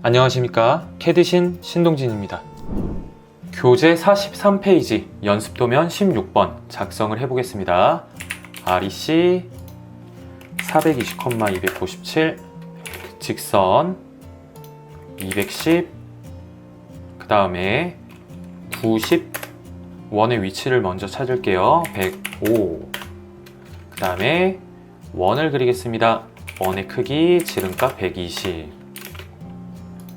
안녕하십니까. 캐드신 신동진입니다. 교재 43페이지 연습도면 16번 작성을 해보겠습니다. REC 420,297 직선 210 그 다음에 90 원의 위치를 먼저 찾을게요. 105 그 다음에 원을 그리겠습니다. 원의 크기 지름값 120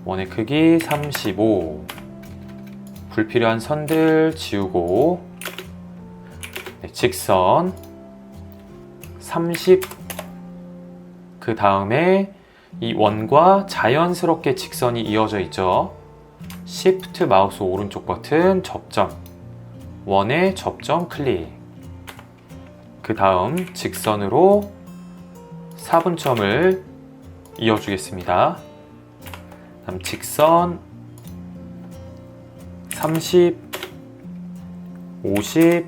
원의 크기 35 불필요한 선들 지우고 네, 직선 30 그 다음에 이 원과 자연스럽게 직선이 이어져 있죠. Shift 마우스 오른쪽 버튼 접점. 원의 접점 클릭. 그 다음 직선으로 4분점을 이어주겠습니다 다음 직선 30 50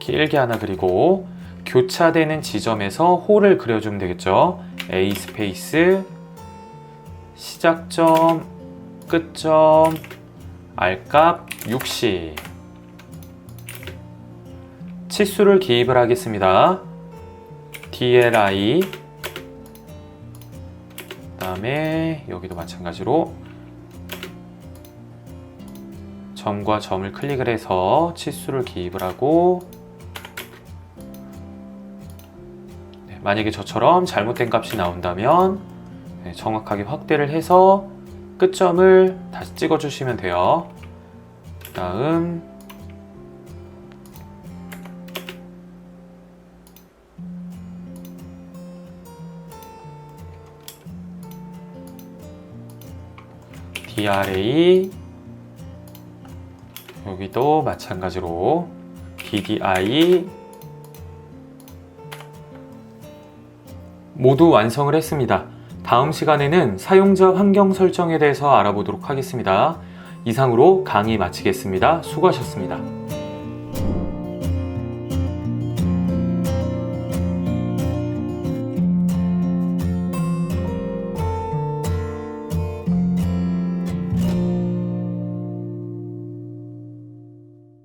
길게 하나 그리고 교차되는 지점에서 홀을 그려주면 되겠죠? A 스페이스 시작점 끝점 R값 60 치수를 기입을 하겠습니다. DLI 그 다음에 여기도 마찬가지로 점과 점을 클릭을 해서 치수를 기입을 하고 네, 만약에 저처럼 잘못된 값이 나온다면 네, 정확하게 확대를 해서 끝점을 다시 찍어 주시면 돼요. 그 다음 DRA 여기도 마찬가지로 DDI 모두 완성을 했습니다. 다음 시간에는 사용자 환경 설정에 대해서 알아보도록 하겠습니다. 이상으로 강의 마치겠습니다. 수고하셨습니다.